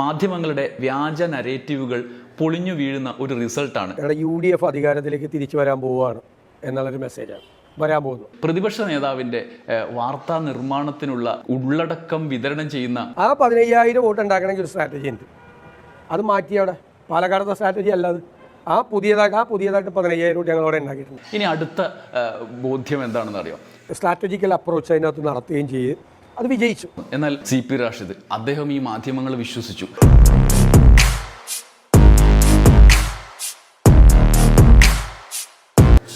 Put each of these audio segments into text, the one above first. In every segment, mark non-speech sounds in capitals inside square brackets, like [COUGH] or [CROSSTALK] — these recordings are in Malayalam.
മാധ്യമങ്ങളുടെ വ്യാജ നരേറ്റീവുകൾ പൊളിഞ്ഞു വീഴുന്ന ഒരു റിസൾട്ടാണ്. യു ഡി എഫ് അധികാരത്തിലേക്ക് തിരിച്ചു വരാൻ പോവുകയാണ് എന്നുള്ളൊരു മെസ്സേജാണ് വരാൻ പോകുന്നു. പ്രതിപക്ഷ നേതാവിന്റെ വാർത്താ നിർമ്മാണത്തിനുള്ള ഉള്ളടക്കം വിതരണം ചെയ്യുന്ന ആ പതിനയ്യായിരം വോട്ട് ഉണ്ടാക്കണമെങ്കിൽ ഒരു സ്ട്രാറ്റജി ഉണ്ട്. അത് മാറ്റി അവിടെ. പാലക്കാടത്തെ സ്ട്രാറ്റജി അല്ലാതെ ആ പുതിയതായിട്ട് ആ പുതിയതായിട്ട് പതിനയ്യായിരം വോട്ട് ഞങ്ങളവിടെ ഉണ്ടാക്കിയിട്ടുണ്ട്. ഇനി അടുത്ത ബോധ്യം എന്താണെന്ന് അറിയാം സ്ട്രാറ്റജിക്കൽ അപ്രോച്ച് അതിനകത്ത് നടത്തുകയും ചെയ്ത് അത് വിജയിച്ചു. എന്നാൽ സി പി റാഷിദ് അദ്ദേഹം ഈ മാധ്യമങ്ങൾ വിശ്വസിച്ചു.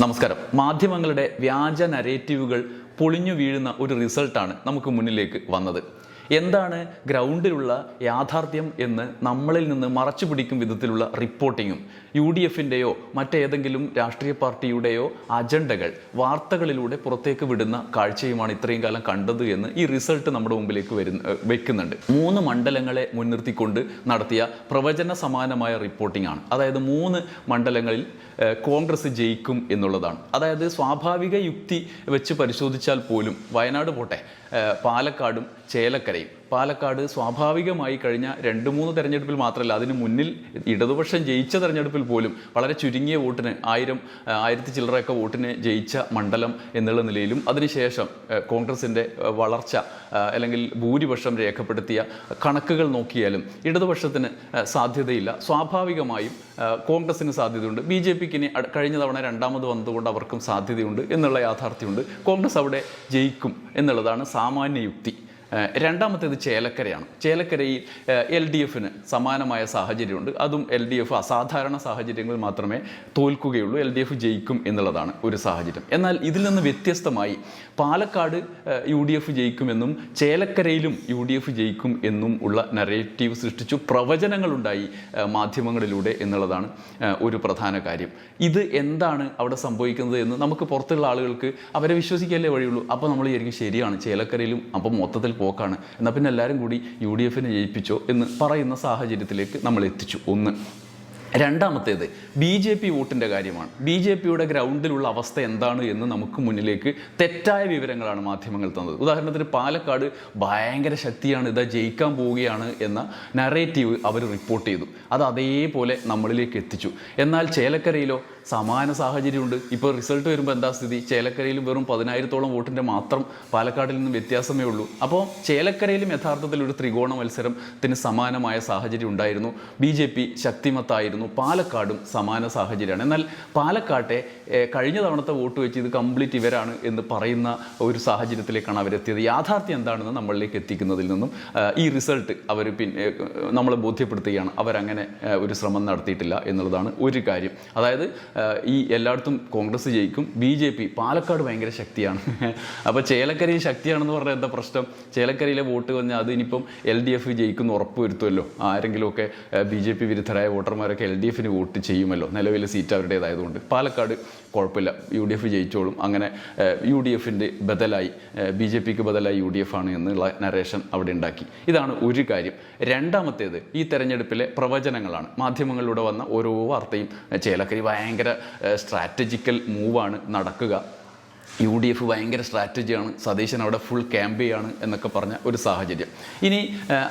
നമസ്കാരം. മാധ്യമങ്ങളുടെ വ്യാജ നരേറ്റീവുകൾ പൊളിഞ്ഞു വീഴുന്ന ഒരു റിസൾട്ടാണ് നമുക്ക് മുന്നിലേക്ക് വന്നത്. എന്താണ് ഗ്രൗണ്ടിലുള്ള യാഥാർത്ഥ്യം എന്ന് നമ്മളിൽ നിന്ന് മറച്ചു പിടിക്കും വിധത്തിലുള്ള റിപ്പോർട്ടിങ്ങും യു ഡി എഫിന്റെയോ മറ്റേതെങ്കിലും രാഷ്ട്രീയ പാർട്ടിയുടെയോ അജണ്ടകൾ വാർത്തകളിലൂടെ പുറത്തേക്ക് വിടുന്ന കാഴ്ചയുമാണ് ഇത്രയും കാലം കണ്ടത് എന്ന് ഈ റിസൾട്ട് നമ്മുടെ മുമ്പിലേക്ക് വരുന്ന വെക്കുന്നുണ്ട്. മൂന്ന് മണ്ഡലങ്ങളെ മുൻനിർത്തിക്കൊണ്ട് നടത്തിയ പ്രവചന സമാനമായ റിപ്പോർട്ടിംഗ് ആണ്. അതായത് മൂന്ന് മണ്ഡലങ്ങളിൽ കോൺഗ്രസ് ജയിക്കും എന്നുള്ളതാണ്. അതായത് സ്വാഭാവിക യുക്തി വെച്ച് പരിശോധിച്ചാൽ പോലും വയനാട് പോട്ടെ പാലക്കാടും ചേലക്കരയും. പാലക്കാട് സ്വാഭാവികമായി കഴിഞ്ഞ രണ്ട് മൂന്ന് തെരഞ്ഞെടുപ്പിൽ മാത്രമല്ല അതിന് മുന്നിൽ ഇടതുപക്ഷം ജയിച്ച തെരഞ്ഞെടുപ്പിൽ പോലും വളരെ ചുരുങ്ങിയ വോട്ടിന് ആയിരം ആയിരത്തി ചില്ലറയൊക്കെ വോട്ടിന് ജയിച്ച മണ്ഡലം എന്നുള്ള നിലയിലും അതിനുശേഷം കോൺഗ്രസിന്റെ വളർച്ച അല്ലെങ്കിൽ ഭൂരിപക്ഷം രേഖപ്പെടുത്തിയ കണക്കുകൾ നോക്കിയാലും ഇടതുപക്ഷത്തിന് സാധ്യതയില്ല. സ്വാഭാവികമായും കോൺഗ്രസിന് സാധ്യതയുണ്ട്. ബി ജെ പിക്ക് ഇനി കഴിഞ്ഞ തവണ രണ്ടാമത് വന്നതുകൊണ്ട് അവർക്കും സാധ്യതയുണ്ട് എന്നുള്ള യാഥാർത്ഥ്യമുണ്ട്. കോൺഗ്രസ് അവിടെ ജയിക്കും എന്നുള്ളതാണ് സാമാന്യ യുക്തി. രണ്ടാമത്തേത് ചേലക്കരയാണ്. ചേലക്കരയിൽ എൽ ഡി എഫിന് സമാനമായ സാഹചര്യമുണ്ട്. അതും എൽ ഡി എഫ് അസാധാരണ സാഹചര്യങ്ങളിൽ മാത്രമേ തോൽക്കുകയുള്ളൂ. എൽ ഡി എഫ് ജയിക്കും എന്നുള്ളതാണ് ഒരു സാഹചര്യം. എന്നാൽ ഇതിൽ നിന്ന് വ്യത്യസ്തമായി പാലക്കാട് യു ഡി എഫ് ജയിക്കുമെന്നും ചേലക്കരയിലും യു ഡി എഫ് ജയിക്കും എന്നും ഉള്ള നരേറ്റീവ് സൃഷ്ടിച്ചു. പ്രവചനങ്ങളുണ്ടായി മാധ്യമങ്ങളിലൂടെ എന്നുള്ളതാണ് ഒരു പ്രധാന കാര്യം. ഇത് എന്താണ് അവിടെ സംഭവിക്കുന്നത് എന്ന് നമുക്ക് പുറത്തുള്ള ആളുകൾക്ക് അവരെ വിശ്വസിക്കല്ലേ വഴിയുള്ളൂ. അപ്പോൾ നമ്മൾ ശരിയാണ് ചേലക്കരയിലും അപ്പം മൊത്തത്തിൽ പോക്കാണ്. എന്നാൽ പിന്നെ എല്ലാവരും കൂടി യു ഡി എഫിനെ ജയിപ്പിച്ചോ എന്ന് പറയുന്ന സാഹചര്യത്തിലേക്ക് നമ്മൾ എത്തിച്ചു ഒന്ന്. രണ്ടാമത്തേത് ബി ജെ പി വോട്ടിന്റെ കാര്യമാണ്. ബി ജെ പിയുടെ ഗ്രൗണ്ടിലുള്ള അവസ്ഥ എന്താണ് എന്ന് നമുക്ക് മുന്നിലേക്ക് തെറ്റായ വിവരങ്ങളാണ് മാധ്യമങ്ങൾ തന്നത്. ഉദാഹരണത്തിന് പാലക്കാട് ഭയങ്കര ശക്തിയാണ് ഇതാ ജയിക്കാൻ പോവുകയാണ് എന്ന നറേറ്റീവ് അവർ റിപ്പോർട്ട് ചെയ്തു. അത് അതേപോലെ നമ്മളിലേക്ക് എത്തിച്ചു. എന്നാൽ ചേലക്കരയിലോ സമാന സാഹചര്യമുണ്ട്. ഇപ്പോൾ റിസൾട്ട് വരുമ്പോൾ എന്താ സ്ഥിതി? ചേലക്കരയിലും വെറും പതിനായിരത്തോളം വോട്ടിന്റെ മാത്രം പാലക്കാടിൽ നിന്നും വ്യത്യാസമേ ഉള്ളൂ. അപ്പോൾ ചേലക്കരയിലും യഥാർത്ഥത്തിൽ ഒരു ത്രികോണ മത്സരത്തിന് സമാനമായ സാഹചര്യം ഉണ്ടായിരുന്നു. ബി ജെ പി ശക്തിമത്തായിരുന്നു. പാലക്കാടും സമാന സാഹചര്യമാണ്. എന്നാൽ പാലക്കാട്ടെ കഴിഞ്ഞ തവണത്തെ വോട്ട് വെച്ച് ഇത് കംപ്ലീറ്റ് ഇവരാണ് എന്ന് പറയുന്ന ഒരു സാഹചര്യത്തിലേക്കാണ് അവരെത്തിയത്. യാഥാർത്ഥ്യം എന്താണെന്ന് നമ്മളിലേക്ക് എത്തിക്കുന്നതിൽ നിന്നും ഈ റിസൾട്ട് അവർ പിന്നെ നമ്മളെ ബോധ്യപ്പെടുത്തുകയാണ്. അവരങ്ങനെ ഒരു ശ്രമം നടത്തിയിട്ടില്ല എന്നുള്ളതാണ് ഒരു കാര്യം. അതായത് ഈ എല്ലായിടത്തും കോൺഗ്രസ് ജയിക്കും ബി ജെ പി പാലക്കാട് ഭയങ്കര ശക്തിയാണ്. [LAUGHS] അപ്പോൾ ചേലക്കരയിൽ ശക്തിയാണെന്ന് പറഞ്ഞാൽ എന്താ പ്രശ്നം? ചേലക്കരയിലെ വോട്ട് വന്നാൽ അത് ഇനിയിപ്പം എൽ ഡി എഫ് ജയിക്കുന്ന ഉറപ്പ് വരുത്തുമല്ലോ. ആരെങ്കിലുമൊക്കെ ബി ജെ പി വിരുദ്ധരായ വോട്ടർമാരൊക്കെ എൽ ഡി എഫിന് വോട്ട് ചെയ്യുമല്ലോ. നിലവിലെ സീറ്റ് അവരുടേതായതുകൊണ്ട്. പാലക്കാട് കുഴപ്പമില്ല. യു ഡി എഫ് ജയിച്ചോളും. അങ്ങനെ യു ഡി എഫിന്റെ ബദലായി ബി ജെ പിക്ക് ബദലായി യു ഡി എഫ് ആണ് എന്നുള്ള നരേഷൻ അവിടെ ഉണ്ടാക്കി. ഇതാണ് ഒരു കാര്യം. രണ്ടാമത്തേത് ഈ തെരഞ്ഞെടുപ്പിലെ പ്രവചനങ്ങളാണ്. മാധ്യമങ്ങളിലൂടെ വന്ന ഓരോ വാർത്തയും ചേലക്കരി ഭയങ്കര സ്ട്രാറ്റജിക്കൽ മൂവാണ് നടക്കുക. യു ഡി എഫ് ഭയങ്കര സ്ട്രാറ്റജിയാണ്. സതീശൻ അവിടെ ഫുൾ ക്യാമ്പെയാണ് എന്നൊക്കെ പറഞ്ഞ ഒരു സാഹചര്യം. ഇനി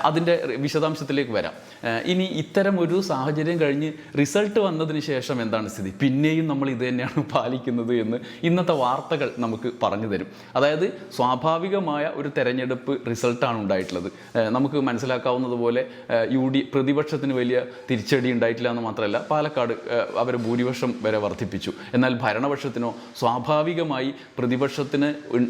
അതിന്റെ വിശദാംശത്തിലേക്ക് വരാം. ഇനി ഇത്തരം ഒരു സാഹചര്യം കഴിഞ്ഞ് റിസൾട്ട് വന്നതിന് ശേഷം എന്താണ് സ്ഥിതി? പിന്നെയും നമ്മൾ ഇത് തന്നെയാണ് പാലിക്കുന്നത് എന്ന് ഇന്നത്തെ വാർത്തകൾ നമുക്ക് പറഞ്ഞു തരും. അതായത് സ്വാഭാവികമായ ഒരു തെരഞ്ഞെടുപ്പ് റിസൾട്ടാണ് ഉണ്ടായിട്ടുള്ളത്. നമുക്ക് മനസ്സിലാക്കാവുന്നതുപോലെ യു ഡി പ്രതിപക്ഷത്തിന് വലിയ തിരിച്ചടി ഉണ്ടായിട്ടില്ല എന്ന് മാത്രമല്ല പാലക്കാട് അവർ ഭൂരിപക്ഷം വരെ വർദ്ധിപ്പിച്ചു. എന്നാൽ ഭരണപക്ഷത്തിനോ സ്വാഭാവികമായി പ്രതിപക്ഷത്തിന്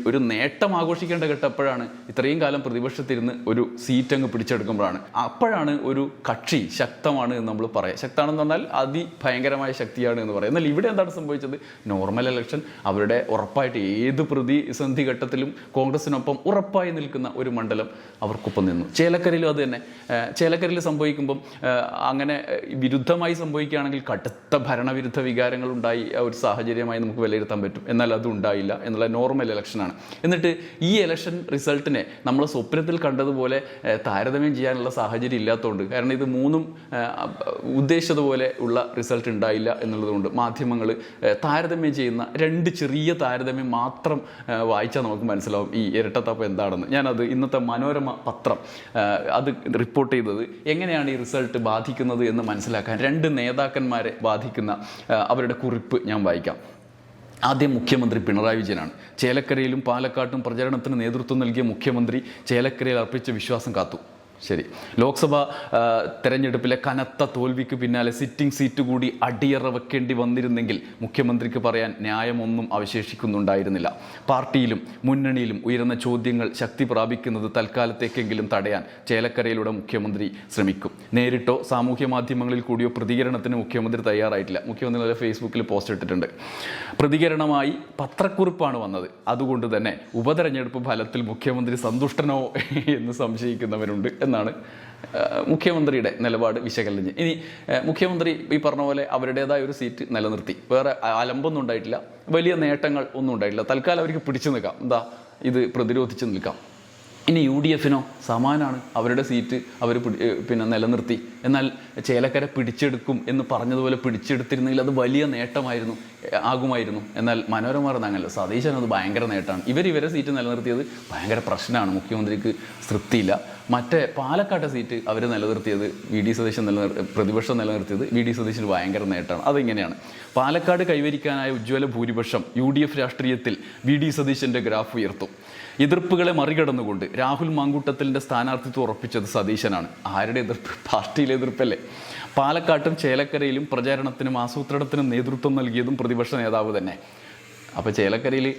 ഒരു നേട്ടം ആഘോഷിക്കേണ്ട ഘട്ടപ്പോഴാണ് ഇത്രയും കാലം പ്രതിപക്ഷത്തിരുന്ന് ഒരു സീറ്റ് അങ്ങ് പിടിച്ചെടുക്കുമ്പോഴാണ്. അപ്പോഴാണ് ഒരു കക്ഷി ശക്തമാണ് എന്ന് നമ്മൾ പറയാം. ശക്തമാണെന്ന് പറഞ്ഞാൽ അതിഭയങ്കരമായ ശക്തിയാണ് എന്ന് പറയാം. എന്നാൽ ഇവിടെ എന്താണ് സംഭവിച്ചത്? നോർമൽ ഇലക്ഷൻ അവരുടെ ഉറപ്പായിട്ട് ഏത് പ്രതിസന്ധി ഘട്ടത്തിലും കോൺഗ്രസിനൊപ്പം ഉറപ്പായി നിൽക്കുന്ന ഒരു മണ്ഡലം അവർക്കൊപ്പം നിന്നു. ചേലക്കരയിലും അത് തന്നെ. ചേലക്കരയിൽ സംഭവിക്കുമ്പം അങ്ങനെ വിരുദ്ധമായി സംഭവിക്കുകയാണെങ്കിൽ കടുത്ത ഭരണവിരുദ്ധ വികാരങ്ങൾ ഉണ്ടായി ഒരു സാഹചര്യമായി നമുക്ക് വിലയിരുത്താൻ പറ്റും. എന്നാൽ അത് ഉണ്ടായില്ല. ഉണ്ടാവില്ല എന്നുള്ള നോർമൽ ഇലക്ഷനാണ് എന്നിട്ട് ഈ ഇലക്ഷൻ റിസൾട്ടിനെ നമ്മൾ സ്വപ്നത്തിൽ കണ്ടതുപോലെ താരതമ്യം ചെയ്യാനുള്ള സാഹചര്യം ഇല്ലാത്തതുകൊണ്ട് കാരണം ഇത് മൂന്നും ഉദ്ദേശിച്ചതുപോലെ ഉള്ള റിസൾട്ട് ഉണ്ടായില്ല എന്നുള്ളതുകൊണ്ട് മാധ്യമങ്ങൾ താരതമ്യം ചെയ്യുന്ന രണ്ട് ചെറിയ താരതമ്യം മാത്രം വായിച്ചാൽ നമുക്ക് മനസ്സിലാവും ഈ ഇരട്ടത്താപ്പ് എന്താണെന്ന്. ഞാനത് ഇന്നത്തെ മനോരമ പത്രം അത് റിപ്പോർട്ട് ചെയ്തത് എങ്ങനെയാണ് ഈ റിസൾട്ട് ബാധിക്കുന്നത് എന്ന് മനസ്സിലാക്കാൻ രണ്ട് നേതാക്കന്മാരെ ബാധിക്കുന്ന അവരുടെ കുറിപ്പ് ഞാൻ വായിക്കാം. ആദ്യം മുഖ്യമന്ത്രി പിണറായി വിജയനാണ്. ചേലക്കരയിലും പാലക്കാട്ടും പ്രചരണത്തിന് നേതൃത്വം നൽകിയ മുഖ്യമന്ത്രി ചേലക്കരയിൽ അർപ്പിച്ച വിശ്വാസം കാത്തു. ശരി. ലോക്സഭ തെരഞ്ഞെടുപ്പിലെ കനത്ത തോൽവിക്ക് പിന്നാലെ സിറ്റിംഗ് സീറ്റ് കൂടി അടിയറ വെക്കേണ്ടി വന്നിരുന്നെങ്കിൽ മുഖ്യമന്ത്രിക്ക് പറയാൻ ന്യായമൊന്നും അവശേഷിക്കുന്നുണ്ടായിരുന്നില്ല. പാർട്ടിയിലും മുന്നണിയിലും ഉയർന്ന ചോദ്യങ്ങൾ ശക്തി പ്രാപിക്കുന്നത് തൽക്കാലത്തേക്കെങ്കിലും തടയാൻ ചേലക്കരയിലൂടെ മുഖ്യമന്ത്രി ശ്രമിക്കും. നേരിട്ടോ സാമൂഹ്യ മാധ്യമങ്ങളിൽ കൂടിയോ പ്രതികരണത്തിന് മുഖ്യമന്ത്രി തയ്യാറായിട്ടില്ല. മുഖ്യമന്ത്രി നല്ല ഫേസ്ബുക്കിൽ പോസ്റ്റ് ഇട്ടിട്ടുണ്ട്. പ്രതികരണമായി പത്രക്കുറിപ്പാണ് വന്നത്. അതുകൊണ്ട് തന്നെ ഉപതെരഞ്ഞെടുപ്പ് ഫലത്തിൽ മുഖ്യമന്ത്രി സന്തുഷ്ടനോ എന്ന് സംശയിക്കുന്നവരുണ്ട്. എന്നാണ് മുഖ്യമന്ത്രിയുടെ നിലപാട് വിശകലനം. ചെയ്യും ഇനി മുഖ്യമന്ത്രി ഈ പറഞ്ഞ പോലെ അവരുടേതായ ഒരു സീറ്റ് നിലനിർത്തി. വേറെ അലമ്പൊന്നും ഉണ്ടായിട്ടില്ല. വലിയ നേട്ടങ്ങൾ ഒന്നും ഉണ്ടായിട്ടില്ല. തൽക്കാലം അവർക്ക് പിടിച്ചു നിൽക്കാം. എന്താ ഇത് പ്രതിരോധിച്ച് നിൽക്കാം. ഇനി യു ഡി എഫിനോ സമാനാണ് അവരുടെ സീറ്റ് അവർ പിന്നെ നിലനിർത്തി. എന്നാൽ ചേലക്കര പിടിച്ചെടുക്കും എന്ന് പറഞ്ഞതുപോലെ പിടിച്ചെടുത്തിരുന്നെങ്കിൽ അത് വലിയ നേട്ടമായിരുന്നു ആകുമായിരുന്നു. എന്നാൽ മനോരമ അങ്ങനല്ല. സതീശൻ അത് ഭയങ്കര നേട്ടമാണ്. ഇവർ ഇവരെ സീറ്റ് നിലനിർത്തിയത് ഭയങ്കര പ്രശ്നമാണ്. മുഖ്യമന്ത്രിക്ക് തൃപ്തിയില്ല. മറ്റേ പാലക്കാട്ടെ സീറ്റ് അവർ നിലനിർത്തിയത് വി ഡി സതീശൻ നിലനിർ പ്രതിപക്ഷം നിലനിർത്തിയത് വി ഡി സതീശന് ഭയങ്കര നേട്ടമാണ്. അതിങ്ങനെയാണ്. പാലക്കാട് കൈവരിക്കാനായ ഉജ്ജ്വല ഭൂരിപക്ഷം യു ഡി എഫ് രാഷ്ട്രീയത്തിൽ വി ഡി സതീശന്റെ ഗ്രാഫ് ഉയർത്തും. എതിർപ്പുകളെ മറികടന്നുകൊണ്ട് രാഹുൽ മാങ്കൂട്ടത്തിലിന്റെ സ്ഥാനാർത്ഥിത്വം ഉറപ്പിച്ചത് സതീശനാണ്. ആരുടെ എതിർപ്പ്? പാർട്ടിയിലെ എതിർപ്പല്ലേ? പാലക്കാട്ടും ചേലക്കരയിലും പ്രചാരണത്തിനും ആസൂത്രണത്തിനും നേതൃത്വം നൽകിയതും പ്രതിപക്ഷ നേതാവ് തന്നെ. അപ്പോൾ ചേലക്കരയിൽ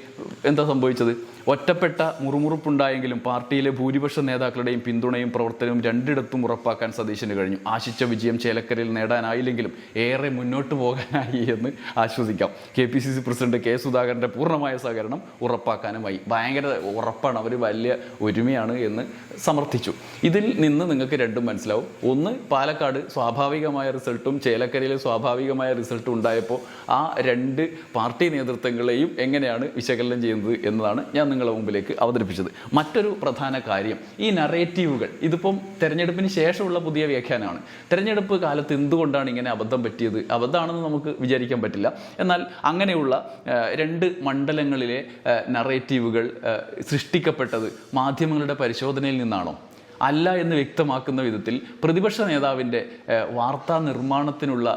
എന്താ സംഭവിച്ചത്? ഒറ്റപ്പെട്ട മുറുമുറുപ്പുണ്ടായെങ്കിലും പാർട്ടിയിലെ ഭൂരിപക്ഷ നേതാക്കളുടെയും പിന്തുണയും പ്രവർത്തനവും രണ്ടിടത്തും ഉറപ്പാക്കാൻ സതീശന് കഴിഞ്ഞു. ആശിച്ച വിജയം ചേലക്കരയിൽ നേടാനായില്ലെങ്കിലും ഏറെ മുന്നോട്ട് പോകാനായി എന്ന് ആശ്വസിക്കാം. K P C C president K സുധാകരന്റെ പൂർണമായ സഹകരണം ഉറപ്പാക്കാനുമായി. ഭയങ്കര ഉറപ്പാണ്. അവർ വലിയ ഒരുമയാണ് എന്ന് സമർത്ഥിച്ചു. ഇതിൽ നിന്ന് നിങ്ങൾക്ക് രണ്ടും മനസ്സിലാവും. ഒന്ന് പാലക്കാട് സ്വാഭാവികമായ റിസൾട്ടും ചേലക്കരയിലെ സ്വാഭാവികമായ റിസൾട്ടും ഉണ്ടായപ്പോൾ ആ രണ്ട് പാർട്ടി നേതൃത്വങ്ങളെയും എങ്ങനെയാണ് വിശകലനം ചെയ്യുന്നത് എന്നതാണ് ഞാൻ നിങ്ങളുടെ മുമ്പിലേക്ക് അവതരിപ്പിച്ചത്. മറ്റൊരു പ്രധാന കാര്യം ഈ നറേറ്റീവുകൾ ഇതിപ്പം തെരഞ്ഞെടുപ്പിന് ശേഷമുള്ള പുതിയ വ്യാഖ്യാനമാണ്. തെരഞ്ഞെടുപ്പ് കാലത്ത് എന്തുകൊണ്ടാണ് ഇങ്ങനെ അബദ്ധം പറ്റിയത്? അബദ്ധമാണെന്ന് നമുക്ക് വിചാരിക്കാൻ പറ്റില്ല. എന്നാൽ അങ്ങനെയുള്ള രണ്ട് മണ്ഡലങ്ങളിലെ നറേറ്റീവുകൾ സൃഷ്ടിക്കപ്പെട്ടത് മാധ്യമങ്ങളുടെ പരിശോധനയിൽ നിന്നാണോ? അല്ല എന്ന് വ്യക്തമാക്കുന്ന വിധത്തിൽ പ്രതിപക്ഷ നേതാവിന്റെ വാർത്താ നിർമ്മാണത്തിനുള്ള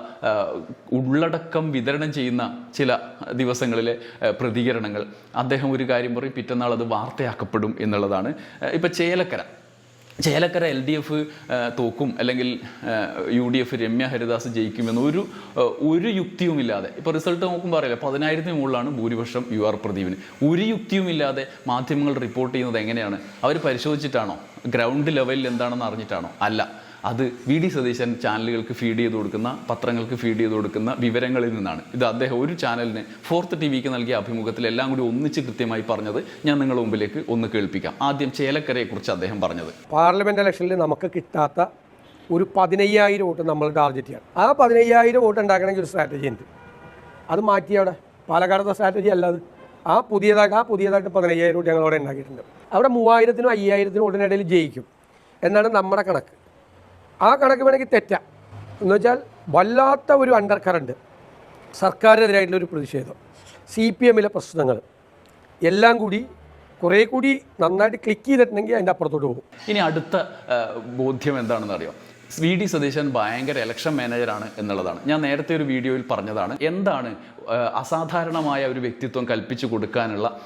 ഉള്ളടക്കം വിതരണം ചെയ്യുന്ന ചില ദിവസങ്ങളിലെ പ്രതികരണങ്ങൾ. അദ്ദേഹം ഒരു കാര്യം പറയും പിറ്റന്നാൾ അത് വാർത്തയാക്കപ്പെടും എന്നുള്ളതാണ്. ഇപ്പം Chelakkara. Chelakkara L D F തോക്കും അല്ലെങ്കിൽ U D F Ramya Haridas ജയിക്കുമെന്ന് ഒരു ഒരു യുക്തിയുമില്ലാതെ ഇപ്പോൾ റിസൾട്ട് നോക്കുമ്പോൾ അറിയില്ല പതിനായിരത്തിന് മുകളിലാണ് ഭൂരിപക്ഷം യു ആർ പ്രദീപിന്. ഒരു യുക്തിയുമില്ലാതെ മാധ്യമങ്ങൾ റിപ്പോർട്ട് ചെയ്യുന്നത് എങ്ങനെയാണ്? അവർ പരിശോധിച്ചിട്ടാണോ? ഗ്രൗണ്ട് ലെവലിൽ എന്താണെന്ന് അറിഞ്ഞിട്ടാണോ? അല്ല. അത് വി ഡി സതീശൻ ചാനലുകൾക്ക് ഫീഡ് ചെയ്ത് കൊടുക്കുന്ന പത്രങ്ങൾക്ക് ഫീഡ് ചെയ്ത് കൊടുക്കുന്ന വിവരങ്ങളിൽ നിന്നാണ്. ഇത് അദ്ദേഹം ഒരു ചാനലിന് ഫോർത്ത് ടി വിക്ക് നൽകിയ അഭിമുഖത്തിൽ എല്ലാം കൂടി ഒന്നിച്ച് കൃത്യമായി പറഞ്ഞത് ഞാൻ നിങ്ങളുടെ മുമ്പിലേക്ക് ഒന്ന് കേൾപ്പിക്കാം. ആദ്യം ചേലക്കരയെക്കുറിച്ച് അദ്ദേഹം പറഞ്ഞത്. പാർലമെന്റ് ഇലക്ഷനിൽ നമുക്ക് കിട്ടാത്ത ഒരു പതിനയ്യായിരം വോട്ട് നമ്മൾ ടാർഗറ്റ് ചെയ്യണം. ആ പതിനയ്യായിരം വോട്ട് ഉണ്ടാക്കണമെങ്കിൽ ഒരു സ്ട്രാറ്റജി ഉണ്ട്. അത് മാറ്റി അവിടെ. പാലക്കാടത്തെ സ്ട്രാറ്റജി അല്ലാതെ ആ പുതിയതായിട്ട് ആ പുതിയതായിട്ട് പതിനയ്യായിരം വോട്ട് ഞങ്ങൾ അവിടെ ഉണ്ടാക്കിയിട്ടുണ്ട്. അവിടെ മൂവായിരത്തിനും അയ്യായിരത്തിനും വോട്ടിനിടയിൽ ജയിക്കും. എന്നാണ് നമ്മുടെ കണക്ക്. ആ കണക്ക് വേണമെങ്കിൽ തെറ്റ. എന്ന് വെച്ചാൽ വല്ലാത്ത ഒരു അണ്ടർ കറണ്ട് സർക്കാരിനെതിരായിട്ടുള്ള ഒരു പ്രതിഷേധം. സി പി എമ്മിലെ പ്രശ്നങ്ങൾ. എല്ലാം കൂടി കുറേ കൂടി നന്നായിട്ട് ക്ലിക്ക് ചെയ്തിട്ടുണ്ടെങ്കിൽ അതിന്റെ അപ്പുറത്തോട്ട് പോകും. ഇനി അടുത്ത ബോധ്യം എന്താണെന്ന് അറിയാം? വി ഡി സതീശൻ ഭയങ്കര ഇലക്ഷൻ മാനേജറാണ് എന്നുള്ളതാണ്. ഞാൻ നേരത്തെ ഒരു വീഡിയോയിൽ പറഞ്ഞതാണ്. എന്താണ് അസാധാരണമായ ഒരു വ്യക്തിത്വം കൽപ്പിച്ചു കൊടുക്കാനുള്ള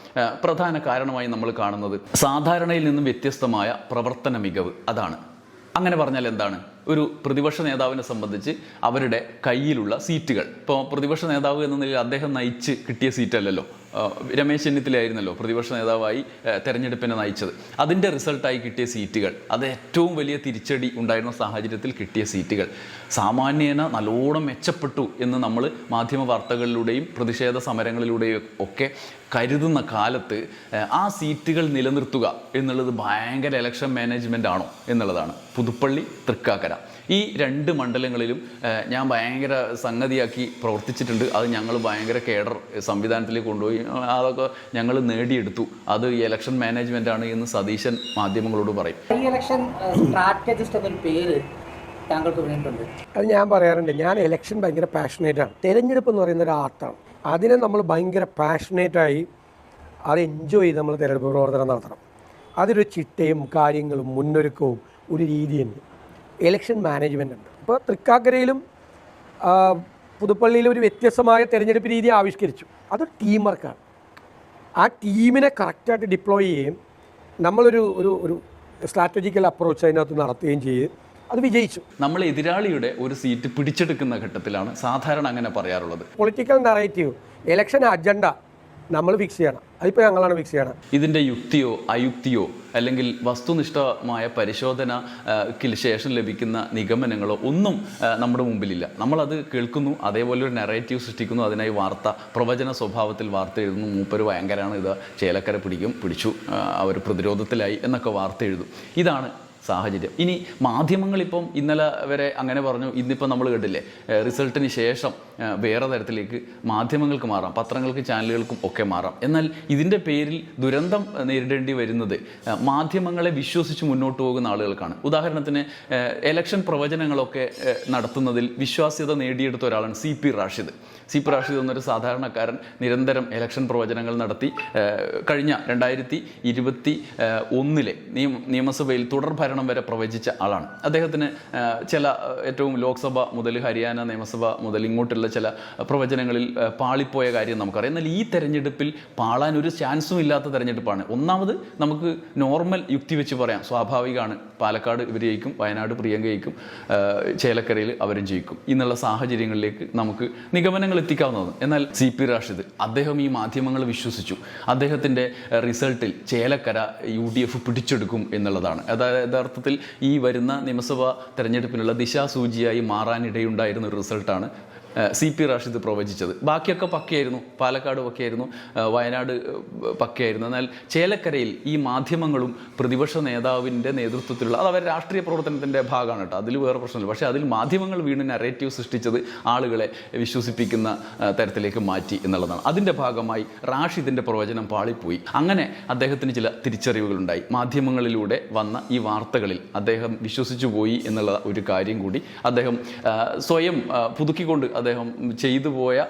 പ്രധാന കാരണമായി നമ്മൾ കാണുന്നത്? സാധാരണയിൽ നിന്നും വ്യത്യസ്തമായ പ്രവർത്തന മികവ്. അതാണ്. അങ്ങനെ പറഞ്ഞാൽ എന്താണ്? ഒരു പ്രതിപക്ഷ നേതാവിനെ സംബന്ധിച്ച് അവരുടെ കയ്യിലുള്ള സീറ്റുകൾ. ഇപ്പോൾ പ്രതിപക്ഷ നേതാവ് എന്ന നിലയിൽ അദ്ദേഹം നയിച്ച് കിട്ടിയ സീറ്റല്ലല്ലോ. രമേശ് ചെന്നിത്തലയായിരുന്നല്ലോ പ്രതിപക്ഷ നേതാവായി തെരഞ്ഞെടുപ്പിനെ നയിച്ചത്. അതിന്റെ റിസൾട്ടായി കിട്ടിയ സീറ്റുകൾ അത് ഏറ്റവും വലിയ തിരിച്ചടി ഉണ്ടായിരുന്ന സാഹചര്യത്തിൽ കിട്ടിയ സീറ്റുകൾ. സാമാന്യേന നല്ലോണം മെച്ചപ്പെട്ടു എന്ന് നമ്മൾ മാധ്യമ വാർത്തകളിലൂടെയും പ്രതിഷേധ സമരങ്ങളിലൂടെയും ഒക്കെ കരുതുന്ന കാലത്ത് ആ സീറ്റുകൾ നിലനിർത്തുക എന്നുള്ളത് ഭയങ്കര ഇലക്ഷൻ മാനേജ്മെന്റ് ആണോ എന്നുള്ളതാണ്. പുതുപ്പള്ളി തൃക്കാക്കര. ഈ രണ്ട് മണ്ഡലങ്ങളിലും ഞാൻ ഭയങ്കര സംഗതിയാക്കി പ്രവർത്തിച്ചിട്ടുണ്ട്. അത് ഞങ്ങൾ ഭയങ്കര കേഡർ സംവിധാനത്തിലേക്ക് കൊണ്ടുപോയി. അതൊക്കെ ഞങ്ങൾ നേടിയെടുത്തു. അത് ഈ ഇലക്ഷൻ മാനേജ്മെന്റ് ആണ് എന്ന് സതീശൻ മാധ്യമങ്ങളോട് പറയും. ഈ ഇലക്ഷൻ സ്ട്രാറ്റജിസ്റ്റ് എന്നൊരു പേര് താങ്കൾക്ക് വേണ്ടിയിട്ടുണ്ട് അത് ഞാൻ പറയാറുണ്ട്. ഞാൻ ഇലക്ഷൻ ഭയങ്കര പാഷനേറ്റ് ആണ്. തിരഞ്ഞെടുപ്പ് എന്ന് പറയുന്ന ഒരു ആർട്ടാണ്. അതിനെ നമ്മൾ ഭയങ്കര പാഷനേറ്റായി അത് എൻജോയ് ചെയ്ത് നമ്മൾ തിരഞ്ഞെടുപ്പ് പ്രവർത്തനം നടത്തണം. അതൊരു ചിട്ടയും കാര്യങ്ങളും മുന്നൊരുക്കവും ഒരു രീതിയുണ്ട് ഇലക്ഷൻ മാനേജ്മെന്റ് ഉണ്ട്. ഇപ്പോൾ തൃക്കാക്കരയിലും പുതുപ്പള്ളിയിലും ഒരു വ്യത്യസ്തമായ തിരഞ്ഞെടുപ്പ് രീതി ആവിഷ്കരിച്ചു. അത് ടീം വർക്കാണ് ആ ടീമിനെ കറക്റ്റായിട്ട് ഡിപ്ലോയ് ചെയ്യുകയും നമ്മളൊരു ഒരു ഒരു സ്ട്രാറ്റജിക്കൽ അപ്രോച്ച് അതിനകത്ത് നടത്തുകയും ചെയ്ത് അത് വിജയിച്ചു. നമ്മൾ എതിരാളിയുടെ ഒരു സീറ്റ് പിടിച്ചെടുക്കുന്ന ഘട്ടത്തിലാണ് സാധാരണ അങ്ങനെ പറയാറുള്ളത്. പൊളിറ്റിക്കൽ നറേറ്റീവ് ഇലക്ഷൻ അജണ്ട നമ്മൾ ഫിക്സ് ചെയ്യണം. അതിപ്പോൾ ഞങ്ങളാണ് ഫിക്സ് ചെയ്യണം ഇതിന്റെ യുക്തിയോ അയുക്തിയോ അല്ലെങ്കിൽ വസ്തുനിഷ്ഠമായ പരിശോധന ശേഷം ലഭിക്കുന്ന നിഗമനങ്ങളോ ഒന്നും നമ്മുടെ മുമ്പിലില്ല. നമ്മളത് കേൾക്കുന്നു അതേപോലെ ഒരു നെറേറ്റീവ് സൃഷ്ടിക്കുന്നു അതിനായി വാർത്ത പ്രവചന സ്വഭാവത്തിൽ വാർത്ത എഴുതുന്നു. മൂപ്പര് ഭയങ്കരമാണ് ഇത്. ചേലക്കര പിടിക്കും പിടിച്ചു അവർ പ്രതിരോധത്തിലായി എന്നൊക്കെ വാർത്ത എഴുതും. ഇതാണ് സാഹചര്യം. ഇനി മാധ്യമങ്ങൾ ഇപ്പം ഇന്നലെ വരെ അങ്ങനെ പറഞ്ഞു ഇന്നിപ്പം നമ്മൾ കേട്ടില്ലേ റിസൾട്ടിന് ശേഷം വേറെ തരത്തിലേക്ക് മാധ്യമങ്ങൾക്ക് മാറാം പത്രങ്ങൾക്ക് ചാനലുകൾക്കും ഒക്കെ മാറാം. എന്നാൽ ഇതിന്റെ പേരിൽ ദുരന്തം നേരിടേണ്ടി വരുന്നത് മാധ്യമങ്ങളെ വിശ്വസിച്ച് മുന്നോട്ട് പോകുന്ന ആളുകൾക്കാണ്. ഉദാഹരണത്തിന് എലക്ഷൻ പ്രവചനങ്ങളൊക്കെ നടത്തുന്നതിൽ വിശ്വാസ്യത നേടിയെടുത്ത ഒരാളാണ് C P Rashid. C P Rashid എന്നൊരു സാധാരണക്കാരൻ നിരന്തരം എലക്ഷൻ പ്രവചനങ്ങൾ നടത്തി കഴിഞ്ഞ രണ്ടായിരത്തി ഇരുപത്തി ഒന്നിലെ നിയമസഭയിൽ തുടർ ഭരണം വരെ പ്രവചിച്ച ആളാണ്. അദ്ദേഹത്തിന് ചില ഏറ്റവും ലോക്സഭ മുതൽ ഹരിയാന നിയമസഭ മുതൽ ഇങ്ങോട്ടുള്ള ചില പ്രവചനങ്ങളിൽ പാളിപ്പോയ കാര്യം നമുക്കറിയാം. എന്നാൽ ഈ തെരഞ്ഞെടുപ്പിൽ പാളാൻ ഒരു ചാൻസും ഇല്ലാത്ത തെരഞ്ഞെടുപ്പാണ്. ഒന്നാമത് നമുക്ക് നോർമൽ യുക്തി വെച്ച് പറയാം. സ്വാഭാവികമാണ്. പാലക്കാട് ഇവർ ജയിക്കും വയനാട് പ്രിയങ്ക ജയിക്കും ചേലക്കരയിൽ അവരും ജയിക്കും. എന്നുള്ള സാഹചര്യങ്ങളിലേക്ക് നമുക്ക് നിഗമനങ്ങൾ എത്തിക്കാവുന്നതാണ്. എന്നാൽ സി പി റാഷിദ് അദ്ദേഹം ഈ മാധ്യമങ്ങൾ വിശ്വസിച്ചു. അദ്ദേഹത്തിന്റെ റിസൾട്ടിൽ ചേലക്കര യു ഡി എഫ് പിടിച്ചെടുക്കും എന്നുള്ളതാണ്. അതായത് യഥാർത്ഥത്തിൽ ഈ വരുന്ന നിയമസഭാ തെരഞ്ഞെടുപ്പിനുള്ള ദിശാസൂചിയായി മാറാനിടയുണ്ടായിരുന്ന ഒരു റിസൾട്ടാണ് സി പി റാഷിദ് പ്രവചിച്ചത്. ബാക്കിയൊക്കെ പക്കയായിരുന്നു. പാലക്കാട് പക്കയായിരുന്നു വയനാട് പക്കയായിരുന്നു. എന്നാൽ ചേലക്കരയിൽ ഈ മാധ്യമങ്ങളും പ്രതിപക്ഷ നേതാവിന്റെ നേതൃത്വത്തിലുള്ള അത് അവർ രാഷ്ട്രീയ പ്രവർത്തനത്തിന്റെ ഭാഗമാണ് കേട്ടോ. അതിൽ വേറെ പ്രശ്നമില്ല. പക്ഷേ അതിൽ മാധ്യമങ്ങൾ വീണ് നറേറ്റീവ് സൃഷ്ടിച്ചത് ആളുകളെ വിശ്വസിപ്പിക്കുന്ന തരത്തിലേക്ക് മാറ്റി എന്നുള്ളതാണ്. അതിന്റെ ഭാഗമായി റാഷിദിന്റെ പ്രവചനം പാളിപ്പോയി. അങ്ങനെ അദ്ദേഹത്തിന് ചില തിരിച്ചറിവുകളുണ്ടായി. മാധ്യമങ്ങളിലൂടെ വന്ന ഈ വാർത്തകളിൽ അദ്ദേഹം വിശ്വസിച്ചു പോയി എന്നുള്ള ഒരു കാര്യം കൂടി അദ്ദേഹം സ്വയം പുതുക്കിക്കൊണ്ട് അദ്ദേഹം ചെയ്തു പോയ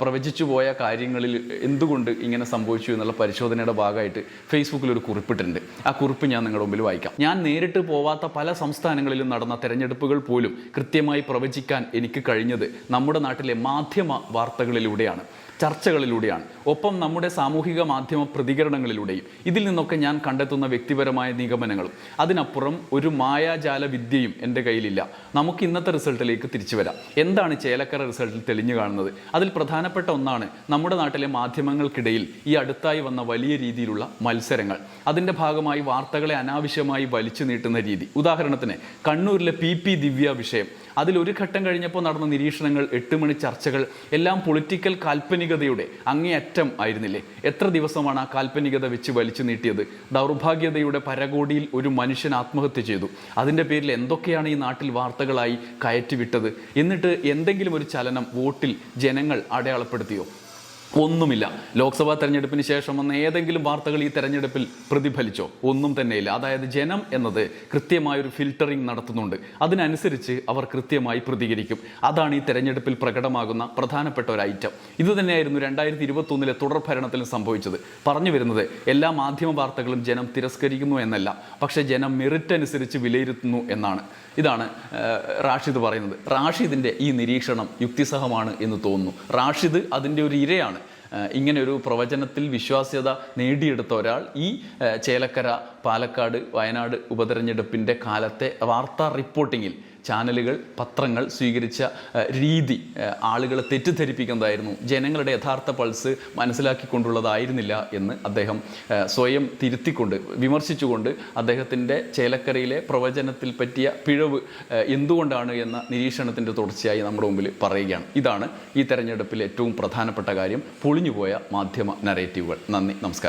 പ്രവചിച്ചു പോയ കാര്യങ്ങളിൽ എന്തുകൊണ്ട് ഇങ്ങനെ സംഭവിച്ചു എന്നുള്ള പരിശോധനയുടെ ഭാഗമായിട്ട് ഫേസ്ബുക്കിൽ ഒരു കുറിപ്പിട്ടിട്ടുണ്ട്. ആ കുറിപ്പ് ഞാൻ നിങ്ങളുടെ മുമ്പിൽ വായിക്കാം. ഞാൻ നേരിട്ട് പോവാത്ത പല സംസ്ഥാനങ്ങളിലും നടന്ന തെരഞ്ഞെടുപ്പുകൾ പോലും കൃത്യമായി പ്രവചിക്കാൻ എനിക്ക് കഴിഞ്ഞത് നമ്മുടെ നാട്ടിലെ മാധ്യമ വാർത്തകളിലൂടെയാണ്. ചർച്ചകളിലൂടെയാണ്. ഒപ്പം നമ്മുടെ സാമൂഹിക മാധ്യമ പ്രതികരണങ്ങളിലൂടെയും. ഇതിൽ നിന്നൊക്കെ ഞാൻ കണ്ടെത്തുന്ന വ്യക്തിപരമായ നിഗമനങ്ങളും. അതിനപ്പുറം ഒരു മായാജാല വിദ്യയും എന്റെ കയ്യിലില്ല. നമുക്ക് ഇന്നത്തെ റിസൾട്ടിലേക്ക് തിരിച്ചു വരാം. എന്താണ് ചേലക്കര റിസൾട്ടിൽ തെളിഞ്ഞു കാണുന്നത്? അതിൽ പ്രധാനപ്പെട്ട ഒന്നാണ് നമ്മുടെ നാട്ടിലെ മാധ്യമങ്ങൾക്കിടയിൽ ഈ അടുത്തായി വന്ന വലിയ രീതിയിലുള്ള മത്സരങ്ങൾ. അതിന്റെ ഭാഗമായി വാർത്തകളെ അനാവശ്യമായി വലിച്ചു നീട്ടുന്ന രീതി. ഉദാഹരണത്തിന് കണ്ണൂരിലെ പി ദിവ്യ വിഷയം. അതിൽ ഒരു ഘട്ടം കഴിഞ്ഞപ്പോൾ നടന്ന നിരീക്ഷണങ്ങൾ എട്ട് മണി ചർച്ചകൾ എല്ലാം പൊളിറ്റിക്കൽ കാൽപ്പനികതയുടെ അങ്ങേയറ്റം ആയിരുന്നില്ലേ? എത്ര ദിവസമാണ് ആ കാൽപ്പനികത വെച്ച് വലിച്ചു നീട്ടിയത്? ദൗർഭാഗ്യതയുടെ പരകോടിയിൽ ഒരു മനുഷ്യൻ ആത്മഹത്യ ചെയ്തു. അതിന്റെ പേരിൽ എന്തൊക്കെയാണ് ഈ നാട്ടിൽ വാർത്തകളായി കയറ്റിവിട്ടത്? എന്നിട്ട് എന്തെങ്കിലും ഒരു ചലനം വോട്ടിൽ ജനങ്ങൾ അടയാളപ്പെടുത്തിയോ? ഒന്നുമില്ല. ലോക്സഭാ തെരഞ്ഞെടുപ്പിന് ശേഷം വന്ന ഏതെങ്കിലും വാർത്തകൾ ഈ തെരഞ്ഞെടുപ്പിൽ പ്രതിഫലിച്ചോ? ഒന്നും തന്നെയില്ല. അതായത് ജനം എന്നത് കൃത്യമായൊരു ഫിൽട്ടറിംഗ് നടത്തുന്നുണ്ട്. അതിനനുസരിച്ച് അവർ കൃത്യമായി പ്രതികരിക്കും. അതാണ് ഈ തെരഞ്ഞെടുപ്പിൽ പ്രകടമാകുന്ന പ്രധാനപ്പെട്ട ഒരു ഐറ്റം. ഇത് തന്നെയായിരുന്നു രണ്ടായിരത്തി ഇരുപത്തൊന്നിലെ തുടർ ഭരണത്തിലും സംഭവിച്ചത്. പറഞ്ഞു വരുന്നത് എല്ലാ മാധ്യമ വാർത്തകളും ജനം തിരസ്കരിക്കുന്നു എന്നല്ല. പക്ഷേ ജനം മെറിറ്റ് അനുസരിച്ച് വിലയിരുത്തുന്നു എന്നാണ്. ഇതാണ് റാഷിദ് പറയുന്നത്. റാഷിദിന്റെ ഈ നിരീക്ഷണം യുക്തിസഹമാണ് എന്ന് തോന്നുന്നു. റാഷിദ് അതിന്റെ ഒരു ഇരയാണ്. ഇങ്ങനെ ഒരു പ്രവചനത്തിൽ വിശ്വാസ്യത നേടിയെടുത്ത ഒരാൾ ഈ ചേലക്കര പാലക്കാട് വയനാട് ഉപതെരഞ്ഞെടുപ്പിന്റെ കാലത്തെ വാർത്താ റിപ്പോർട്ടിങ്ങിൽ ചാനലുകൾ പത്രങ്ങൾ സ്വീകരിച്ച രീതി ആളുകളെ തെറ്റിദ്ധരിപ്പിക്കുന്നതായിരുന്നു. ജനങ്ങളുടെ യഥാർത്ഥ പൾസ് മനസ്സിലാക്കിക്കൊണ്ടുള്ളതായിരുന്നില്ല എന്ന് അദ്ദേഹം സ്വയം തിരുത്തിക്കൊണ്ട് വിമർശിച്ചുകൊണ്ട് അദ്ദേഹത്തിന്റെ ചേലക്കരയിലെ പ്രവചനത്തിൽ പറ്റിയ പിഴവ് എന്തുകൊണ്ടാണ് എന്ന നിരീക്ഷണത്തിന്റെ തുടർച്ചയായി നമ്മുടെ മുമ്പിൽ പറയുകയാണ്. ഇതാണ് ഈ തെരഞ്ഞെടുപ്പിൽ ഏറ്റവും പ്രധാനപ്പെട്ട കാര്യം. പൊളിഞ്ഞുപോയ മാധ്യമ നരേറ്റീവുകൾ. നന്ദി. നമസ്കാരം.